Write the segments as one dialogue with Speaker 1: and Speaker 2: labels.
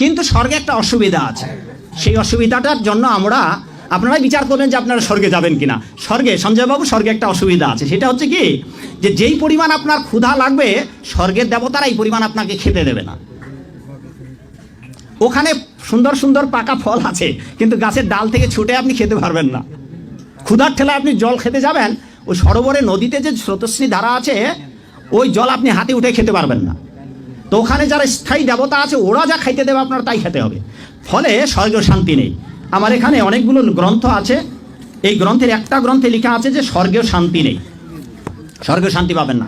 Speaker 1: কিন্তু স্বর্গে একটা অসুবিধা আছে। সেই অসুবিধাটার জন্য আমরা, আপনারাই বিচার করবেন যে আপনারা স্বর্গে যাবেন কিনা। স্বর্গে, সঞ্জয়বাবু, স্বর্গে একটা অসুবিধা আছে। সেটা হচ্ছে কি, যে যেই পরিমাণ আপনার ক্ষুধা লাগবে, স্বর্গের দেবতারা এই পরিমাণ আপনাকে খেতে দেবে না। ওখানে সুন্দর সুন্দর পাকা ফল আছে, কিন্তু গাছের ডাল থেকে ছুটে আপনি খেতে পারবেন না। ক্ষুধার ঠেলায় আপনি জল খেতে যাবেন, ওই সরোবরে নদীতে যে স্রোতস্বী ধারা আছে, ওই জল আপনি হাতে উঠে খেতে পারবেন না। তো ওখানে যারা স্থায়ী দেবতা আছে, ওরা যা খাইতে দেবে আপনার তাই খেতে হবে। ফলে স্বর্গীয় শান্তি নেই। আমার এখানে অনেকগুলো গ্রন্থ আছে। এই গ্রন্থের একটা গ্রন্থে লেখা আছে যে স্বর্গীয় শান্তি নেই। স্বর্গীয় শান্তি পাবেন না।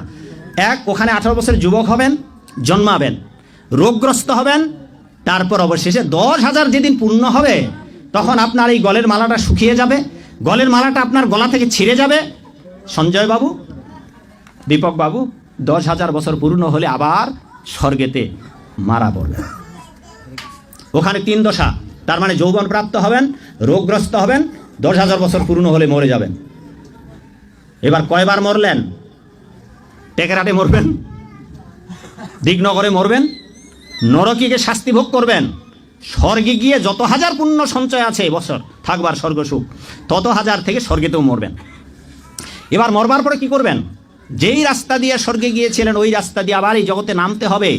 Speaker 1: এক, ওখানে আঠারো বছরের যুবক হবেন, জন্মাবেন। রোগগ্রস্ত হবেন। তারপর অবশেষে দশ হাজার যেদিন পূর্ণ হবে, তখন আপনার এই গলের মালাটা শুকিয়ে যাবে। গলের মালাটা আপনার গলা থেকে ছিঁড়ে যাবে। সঞ্জয় বাবু দীপক বাবু দশ হাজার বছর পূর্ণ হলে আবার স্বর্গেতে মারা পড়বেন। ওখানে তিন দশা। তার মানে যৌবন প্রাপ্ত হবেন, রোগগ্রস্ত হবেন, দশ হাজার বছর পূর্ণ হলে মরে যাবেন। এবার কয়বার মরলেন? টেকেরাটে মরবেন? দিগনগরে মরবেন? নরকিকে শাস্তি ভোগ করবেন? স্বর্গে গিয়ে যত হাজার পুণ্য সঞ্চয় আছে বছর থাকবার স্বর্গসুখ, তত হাজার থেকে স্বর্গেতেও মরবেন। এবার মরবার পরে কি করবেন? যেই রাস্তা দিয়ে স্বর্গে গিয়েছিলেন, ওই রাস্তা দিয়ে আবার এই জগতে নামতে হবে।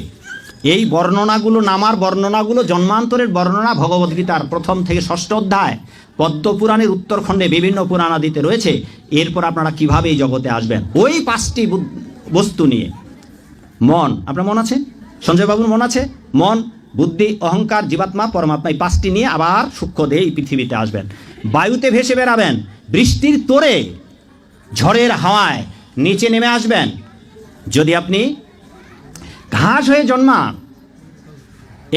Speaker 1: এই বর্ণনাগুলো, নামার বর্ণনাগুলো, জন্মান্তরের বর্ণনা ভগবদ্গীতার প্রথম থেকে ষষ্ঠ অধ্যায় পদ্মপুরাণের উত্তরখণ্ডে বিভিন্ন পুরাণাদিতে রয়েছে। এরপর আপনারা কীভাবে এই জগতে আসবেন? ওই পাঁচটি বস্তু নিয়ে। মন, আপনার মন আছে? সঞ্জয়বাবুর মন আছে? মন, বুদ্ধি, অহংকার, জীবাত্মা, পরমাত্মা, এই পাঁচটি নিয়ে আবার সূক্ষ্ম দেহে এই পৃথিবীতে আসবেন। বায়ুতে ভেসে বেরাবেন বৃষ্টির তোরে, ঝড়ের হাওয়ায় নিচে নেমে আসবেন। যদি আপনি ঘাস হয়ে জন্মান,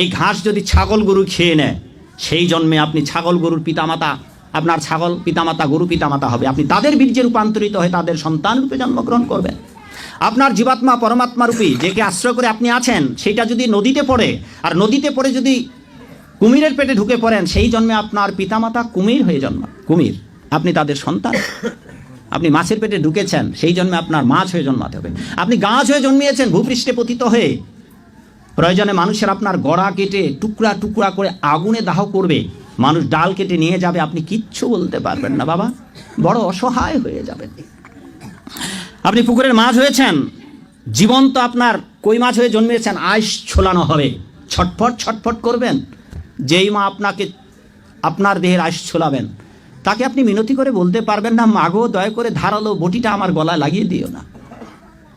Speaker 1: এই ঘাস যদি ছাগল গরু খেয়ে নেয়, সেই জন্মে আপনি ছাগল গরুর পিতামাতা, আপনার ছাগল পিতামাতা, গরু পিতামাতা হবে। আপনি তাদের বীর্যে রূপান্তরিত হয়ে তাদের সন্তান রূপে জন্মগ্রহণ করবেন। আপনার জীবাত্মা পরমাত্মা রূপী যেকে আশ্রয় করে আপনি আছেন, সেটা যদি নদীতে পড়ে, আর নদীতে পড়ে যদি কুমিরের পেটে ঢুকে পড়েন, সেই জন্মে আপনার পিতামাতা কুমির হয়ে জন্ম কুমির, আপনি তাদের সন্তান। আপনি মাছের পেটে ঢুকেছেন, সেই জন্মে আপনার মাছ হয়ে জন্মাতে হবে। আপনি গাছ হয়ে জন্মিয়েছেন, ভূপৃষ্ঠে পতিত হয়ে। প্রয়োজনে মানুষের আপনার গড়া কেটে টুকরা টুকরা করে আগুনে দাহ করবে। মানুষ ডাল কেটে নিয়ে যাবে, আপনি কিচ্ছু বলতে পারবেন না বাবা। বড় অসহায় হয়ে যাবেন। আপনি পুকুরের মাছ হয়েছেন, জীবন্ত আপনার কই মাছ হয়ে জন্মিয়েছেন আইস ছোলানো হবে। ছটফট ছটফট করবেন, যেই মা আপনাকে আপনার দেহের আইস ছোলাবেন। তাকে আপনি মিনতি করে বলতে পারবেন না, মাগো, দয়া করে ধারালো বটিটা আমার গলায় লাগিয়ে দিও না।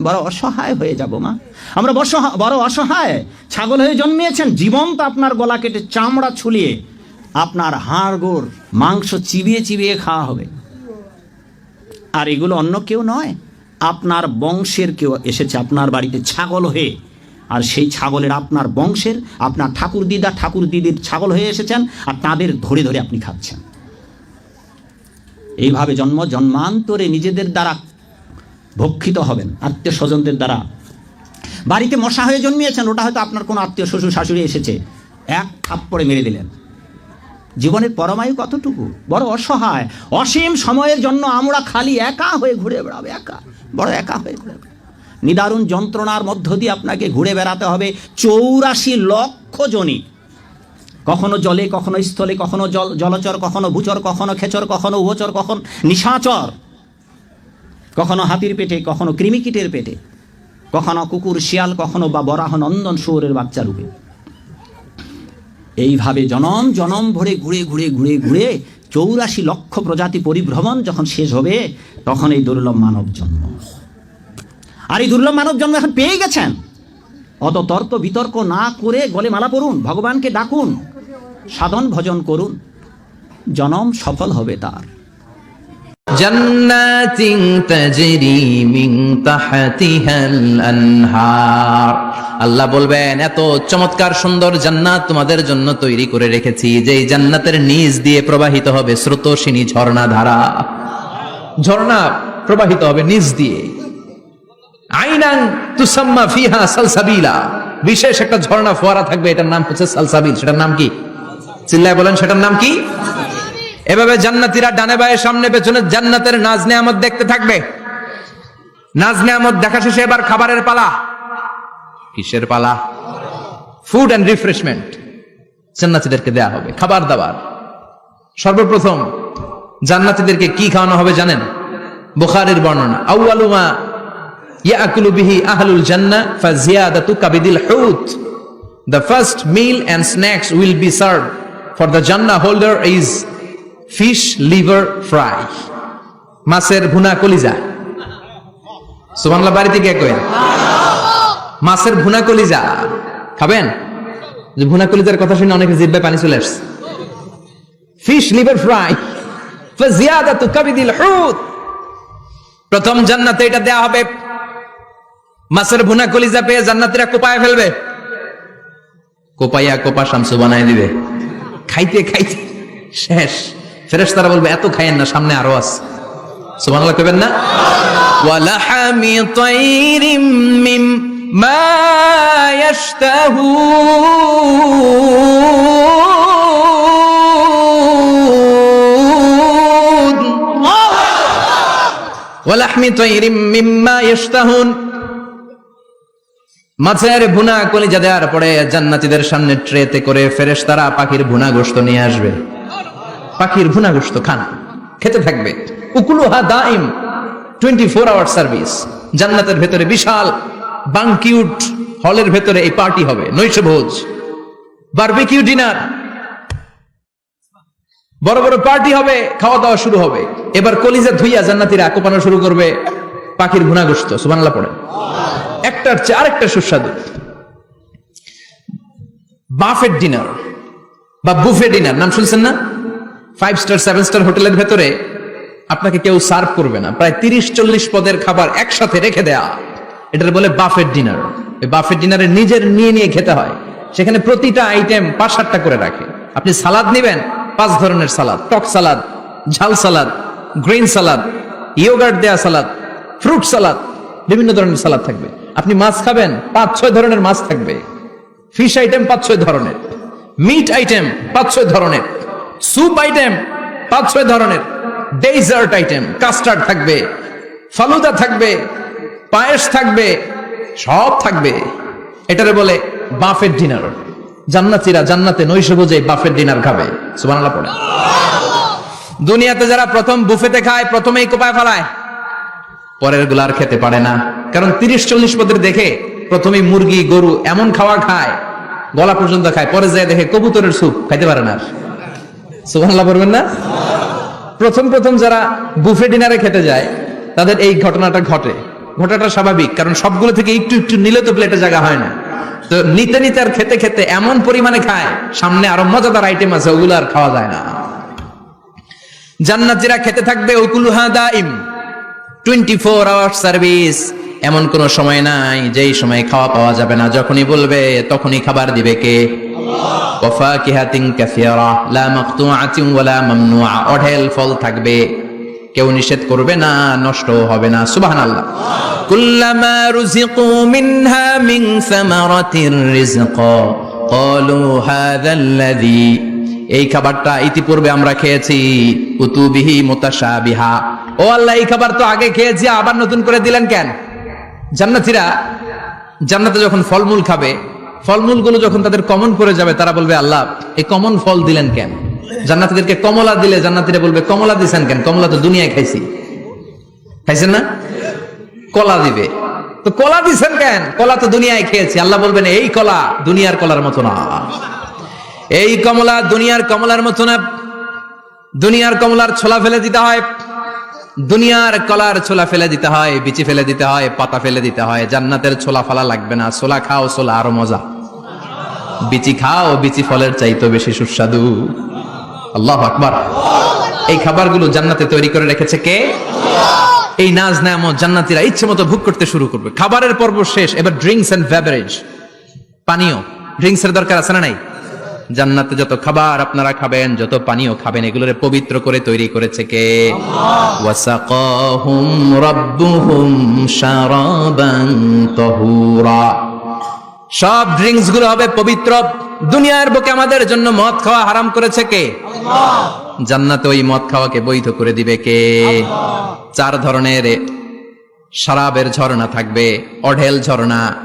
Speaker 1: বড় অসহায় হয়ে যাব, মা। আমরা বড় অসহায়। ছাগল হয়ে জন্মিয়েছেন, জীবন্ত আপনার গলা কেটে চামড়া ছুলিয়ে আপনার হাড়, গোড়, মাংস চিবিয়ে চিবিয়ে খাওয়া হবে। আর এগুলো অন্য কেউ নয়, আপনার বংশের কেউ এসেছে আপনার বাড়িতে ছাগল হয়ে। আর সেই ছাগলের আপনার বংশের, আপনার ঠাকুর দিদা, ঠাকুর দিদির ছাগল হয়ে এসেছেন আর তাদের ধরে ধরে আপনি খাচ্ছেন। এইভাবে জন্ম, জন্মান্তরে নিজেদের দ্বারা ভক্ষিত হবেন আত্মীয় স্বজনদের দ্বারা। বাড়িতে মশা হয়ে জন্মিয়েছেন, ওটা হয়তো আপনার কোনো আত্মীয় শ্বশুর, শাশুড়ি এসেছে, এক থাপ্পড়ে মেরে দিলেন। জীবনের পরমায়ু কতটুকু? বড় অসহায়, অসীম সময়ের জন্য আমরা খালি একা হয়ে ঘুরে বেড়াবো, একা, বড় একা হয়ে ঘুরে বেড়াবো। নিদারুণ যন্ত্রণার মধ্য দিয়ে আপনাকে ঘুরে বেড়াতে হবে। চৌরাশি লক্ষ জনি কখনো জলে, কখনো স্থলে, কখনো জল, জলচর, কখনো ভূচর, কখনো খেচর, কখনো উভচর, কখনো নিশাচর, কখনো হাতির পেটে, কখনো কৃমিকীটের পেটে, কখনো কুকুর, শিয়াল, কখনো বা বরাহ নন্দন শুয়োরের বাচ্চা রূপে। এইভাবে জনম জনম ভরে ঘুরে ঘুরে ঘুরে ঘুরে চৌরাশি লক্ষ প্রজাতি পরিভ্রমণ যখন শেষ হবে, তখন এই দুর্লভ মানব জন্ম। আর এই দুর্লভ মানব জন্ম এখন পেয়ে গেছেন। অত তর্ক বিতর্ক না করে গলে মালা পড়ুন, ভগবানকে ডাকুন। সাধন ভজন করুন জনম সফল হবে তার
Speaker 2: جنات تجري من تحتها الأنهار আল্লাহ বলবেন এত চমৎকার সুন্দর জান্নাত তোমাদের জন্য তৈরি করে রেখেছি যে এই জান্নাতের নিচ দিয়ে প্রবাহিত হবে স্রোতসিনী ঝর্ণা ধারা ঝর্ণা প্রবাহিত হবে নিচ দিয়ে আইনাং তুসাম্মা ফিহা সালসাবিলা বিশেষ একটা ঝর্ণা ফোয়ারা থাকবে এটার নাম হচ্ছে সালসাবিল সেটার নাম কি চিল্লায় বলেন, সেটার নাম কি? এভাবে জান্নাতীরা ডানে বায়ে সামনে পেছনে জান্নাতের নাজ নেয়ামত দেখতে থাকবে। নাজ নেয়ামত দেখা শেষে এবার খাবারের পালা। কিসের পালা? ফুড অ্যান্ড রিফ্রেশমেন্ট জান্নাতীদেরকে দেয়া হবে, খাবার দাবার। সর্বপ্রথম, জান্নাতীদেরকে কি খাওয়ানো হবে জানেন? বুখারীর বর্ণনা আউয়ালুমা ইয়াকুলু বিহি আহলুল জান্নাহ ফাজিয়াদাতু কাবিদিল হুত। The first meal and snacks will be served for the Jannah holder is fish, liver, fry. মাছের ভুনা কলিজা। সুবহানাল্লাহ বাড়িতে কে কই মাছের ভুনা কলিজা। খাবেন? যে ভুনা কলিজার কথা শুনে অনেকে জিব্বায় পানি চলে আসছে। ফিশ লিভার ফ্রাই ফাজিয়াদাতু কাবিদিল হুত প্রথম জান্নাতে এটা দেয়া হবে। মাছের ভুনা কলিজা পেয়ে জান্নাতীরা কোপায় ফেলবে। কোপাইয়া কোপা শামসু বানাই দিবে। খাইতে খাইতে শেষ। ফেরেস তারা বলবে এত খাইয়েন না সামনে আরও আছে। সুবহানাল্লাহ কইবেন না? ওয়ালাহামি তাইরিম মিম মা ইয়াশতাহুন ওয়ালাহমি তাইরিম মিম্মা ইয়াশতাহুন। মাছের ভুনা কলিজা দেওয়ার পরে জান্নাতিদের সামনে ট্রেতে করে ফেরেশতারা পাখির ভুনা গোশত নিয়ে আসবে। পাখির ভুনা গোশত খান, খেতে থাকবে। উকুলুহা দাইম টোয়েন্টি ফোর আওয়ার সার্ভিস জান্নাতের ভেতরে বিশাল বাংকিউট হলের ভেতরে এই পার্টি হবে, নৈশ ভোজ। বারবিকিউ ডিনার বড় বড় পার্টি হবে, খাওয়া দাওয়া শুরু হবে। এবার কলিজা ধুইয়া জান্নাতিরা কোপানো শুরু করবে পাখির ভুনা গোশত, সুবহানাল্লাহ পড়ে একটার চেয়ে আরেকটা সুস্বাদু। বাফেট ডিনার বা বুফে ডিনার, নাম শুনছেন না? ফাইভ স্টার সেভেন স্টার হোটেলের ভেতরে আপনাকে কেউ সার্ভ করবে না। প্রায় তিরিশ, চল্লিশ পদের খাবার একসাথে রেখে দেয়া। এটার বলে বাফেট ডিনার। এই বাফেট ডিনারে নিজের নিয়ে নিয়ে খেতে হয়। সেখানে প্রতিটা আইটেম পাঁচ, সাতটা করে রাখে। আপনি সালাদ নেবেন, পাঁচ ধরনের সালাদ। টক সালাদ, ঝাল সালাদ গ্রিন সালাদ ইয়োগার্ট দেয়া সালাদ ফ্রুট সালাদ বিভিন্ন ধরনের সালাদ থাকবে। আপনি মাছ খাবেন, পাঁচ, ছয় ধরনের মাছ থাকবে। ফিশ আইটেম পাঁচ, ছয় ধরনের। মিট আইটেম পাঁচ, ছয় ধরনের। স্যুপ আইটেম পাঁচ, ছয় ধরনের। ডেজার্ট আইটেম কাস্টার্ড থাকবে। ফালুদা থাকবে। পায়েস থাকবে। সব থাকবে। এটারে বলে বাফের ডিনার জান্নাতিরা জান্নাতে নৈশ বোঝে বাফের ডিনার খাবে। সুবহানাল্লাহ পড়ে। দুনিয়াতে যারা প্রথম বুফেতে খায়, প্রথমেই কোপায় ফেলায়। পরেরগুলার খেতে পারে না। কারণ তিরিশ চল্লিশ পদের দেখে প্রথমে মুরগি, গরু এমন খাওয়া খায়, গলা পর্যন্ত খায়, পরে যায় দেখে কবুতরের স্যুপ খাইতে পারে না। আর। সুবহানাল্লাহ বলবেন না? প্রথম প্রথম যারা বুফে ডিনারে খেতে যায়, তাদের এই ঘটনাটা ঘটে। ঘটাটা স্বাভাবিক, কারণ সবগুলো থেকে একটু একটু নিলে তো প্লেটে জায়গা হয় না। তো নিতে নিতে আর খেতে খেতে এমন পরিমাণে খায়, সামনে আরও মজাদার আইটেম আছে, ওগুলো আর খাওয়া যায় না। জান্নাতিরা খেতে থাকবে, ওকুলুহা দাইম টোয়েন্টি ফোর আওয়ার সার্ভিস এমন কোন সময় নাই যেই সময় খাওয়া পাওয়া যাবে না। যখনই বলবে তখনই খাবার দিবে কে? অঢেল ফল থাকবে। কেউ নিষেধ করবে না নষ্ট হবে না। হাযাল্লাযী এই খাবারটা ইতিপূর্বে আমরা খেয়েছি। কুতুবিহি মুতাশাবিহা। ও আল্লাহ, এই খাবার তো আগে খেয়েছি, আবার নতুন করে দিলেন কেন? জান্নাতীরা জান্নাতে যখন ফলমূল খাবে, ফলমূলগুলো যখন তাদের কমন করে যাবে, তারা বলবে, আল্লাহ এই কমন ফল দিলেন কেন? জান্নাতীদেরকে কমলা দিলে জান্নাতীরা বলবে, কমলা দিছেন কেন? কমলা তো দুনিয়ায় খাইছি। খাইছেন না? কলা দিবে। তো কলা দিছেন কেন? কলা তো দুনিয়ায় খেয়েছি। আল্লাহ বলবেন, এই কলা দুনিয়ার কলার মতো না। এই কমলা দুনিয়ার কমলার মতো না দুনিয়ার কমলার ছোলা ফেলে দিতে হয়। দুনিয়ার কলার ছোলা ফেলে দিতে হয়, বিচি ফেলে দিতে হয়, পাতা ফেলে দিতে হয়। জান্নাতের ছোলা ফালা লাগবে না। ছোলা খাও, ছোলা আরও মজা। বিচি খাও, বিচি ফলের চাইতো বেশি সুস্বাদু। আল্লাহ আকবার। এই খাবারগুলো জান্নাতে তৈরি করে রেখেছে কে? এই নাজ নামত জান্নাতিরা ইচ্ছে মতো ভোগ করতে শুরু করবে। খাবারের পর্ব শেষ। এবার ড্রিঙ্কস এন্ড বেভারেজ পানীয়। ড্রিঙ্কস এর দরকার আছে না নাই? জান্নাতে যত খাবার আপনারা খাবেন, যত পানীয় খাবেন, এগুলোরে পবিত্র করে তৈরি করেছে কে? সব ড্রিঙ্কসগুলো হবে পবিত্র। দুনিয়ার বুকে আমাদের জন্য মদ খাওয়া হারাম করেছে কে? জান্নাতে ওই মদ খাওয়াকে বৈধ করে দিবে কে? চার ধরনের শরাবের ঝর্ণা থাকবে, অঢেল ঝর্ণা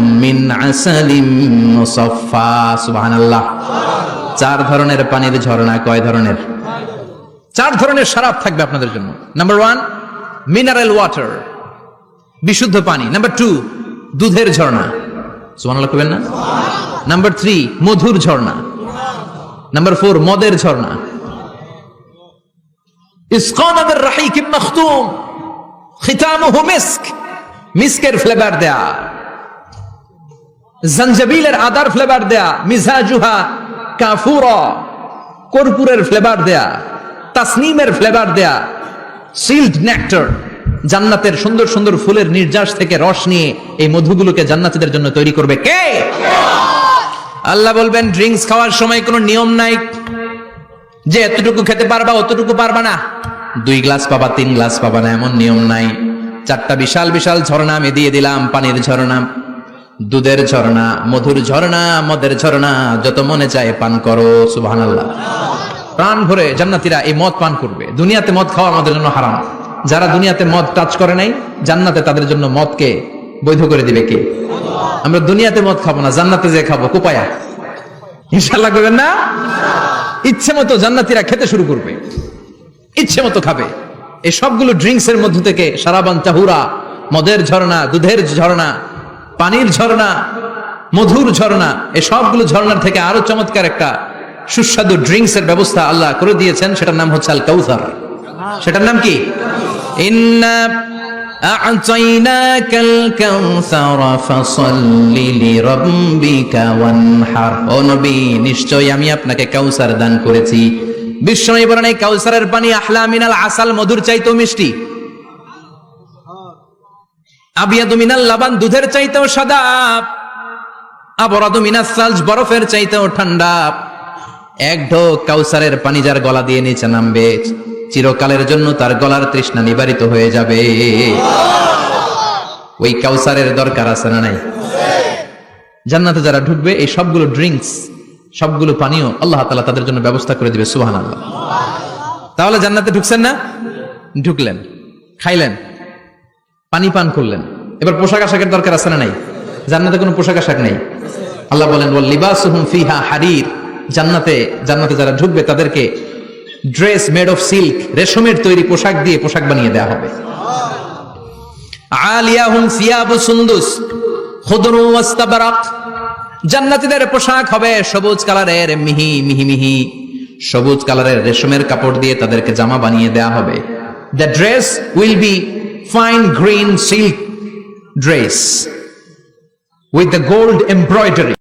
Speaker 2: মিন চার ধরনের পানির ঝর্ণা কয় ধরনের? চার ধরনের শরাব থাকবে আপনাদের জন্য। নাম্বার ওয়ান মিনারেল ওয়াটার বিশুদ্ধ পানি। নাম্বার টু দুধের ঝর্ণা। সুবহানাল্লাহ কবেন না? নাম্বার থ্রি মধুর ঝর্ণা। নাম্বার ফোর মদের ঝর্ণা। ইসকন রাহিকিম মখতুম, খিতামুহু মিস্ক। মিস্কের ফ্লেভার দেয়া। জঞ্জবিলের আদার ফ্লেভার দেয়া, মিজাজুহা, কাফুর, কর্পূরের ফ্লেভার দেয়া, তাসনিমের ফ্লেভার দেয়া, সিল্ড নেক্টর, জান্নাতের সুন্দর সুন্দর ফুলের নির্যাস থেকে রস নিয়ে এই মধুগুলোকে জান্নাতীদের জন্য তৈরি করবে কে? আল্লাহ বলবেন ড্রিঙ্কস খাওয়ার সময় কোনো নিয়ম নাই। যে এতটুকু খেতে পারবা, অতটুকু পারবা না। দুই গ্লাস পাবা, তিন গ্লাস পাবা না, এমন নিয়ম নাই। চারটা বিশাল বিশাল ঝর্ণা আমি দিয়ে দিলাম, পানির ঝর্ণা, দুধের ঝর্ণা, মধুর ঝর্ণা, মদের ঝর্ণা, যত মনে চায় পান করো, সুবহানাল্লাহ। প্রাণ ভরে জান্নাতীরা এই মদ পান করবে। দুনিয়াতে মদ খাওয়া আমাদের জন্য হারাম। যারা দুনিয়াতে মদ টাচ করে নাই, জান্নাতে তাদের জন্য মদকে বৈধ করে দিবে কে? আমরা দুনিয়াতে মদ খাব না, জান্নাতে যে খাব, কোপায়া। ইনশাল্লাহ করবেন না? ইচ্ছে মতো জান্নাতীরা খেতে শুরু করবে। ইচ্ছে মতো খাবে। এই সবগুলো ড্রিঙ্কস এর মধ্য থেকে সারাবান চাহুরা মদের ঝর্ণা দুধের ঝর্ণা পানির ঝর্ণা মধুর ঝর্ণা এই সবগুলো ঝর্ণার থেকে আরো চমৎকার একটা সুস্বাদু ড্রিঙ্কস এর ব্যবস্থা আল্লাহ করে দিয়েছেন সেটার নাম হচ্ছে আল কাউসার সেটার নাম কি ইন্না أعطيناك الكوثر فصل لربك وانحر ও নবী নিশ্চয়ই আমি আপনাকে কাউসার দান করেছি বিশ্বনবী বলেন এই কাউসারের পানি আহলা মিনাল আসাল, মধুর চাইতেও মিষ্টি। আবিয়াদু মিনাল লাবান, দুধের চাইতেও সাদা। আবরাদু মিনাস সালজ, বরফের চাইতেও ঠান্ডা। এক ঢোক কাউসারের পানি যার গলা দিয়ে নিচে নামবে, চিরকালের জন্য তার গলার তৃষ্ণা নিবারিত হয়ে যাবে। ওই কাউসারের দরকার আছে না নাই? জান্নাতে যারা ঢুকবে, এই সবগুলো ড্রিঙ্কস সবগুলো পানীয় আল্লাহ তালা তাদের জন্য ব্যবস্থা করে দিবে সুহান আল্লাহ তাহলে জান্নাতে ঢুকছেন না? ঢুকলেন, খাইলেন, পানি পান করলেন। এবার পোশাক আশাকের দরকার আছে না নাই? জান্নাতে কোনো পোশাক আশাক নেই? আল্লাহ বলেন বল লিবাসুহুম ফিহা হারির। জান্নাতে জান্নাতে যারা ঢুকবে, তাদেরকে ড্রেস মেড অফ সিল্ক, রেশমের তৈরি পোশাক দিয়ে পোশাক বানিয়ে দেওয়া হবে। আলিয়াহুম সিয়াবু সুন্দুস খুদরু জান্নাতীদের পোশাক হবে সবুজ কালারের মিহি মিহি মিহি। সবুজ কালারের রেশমের কাপড় দিয়ে তাদেরকে জামা বানিয়ে দেয়া হবে। The dress will be fine green silk dress with the gold embroidery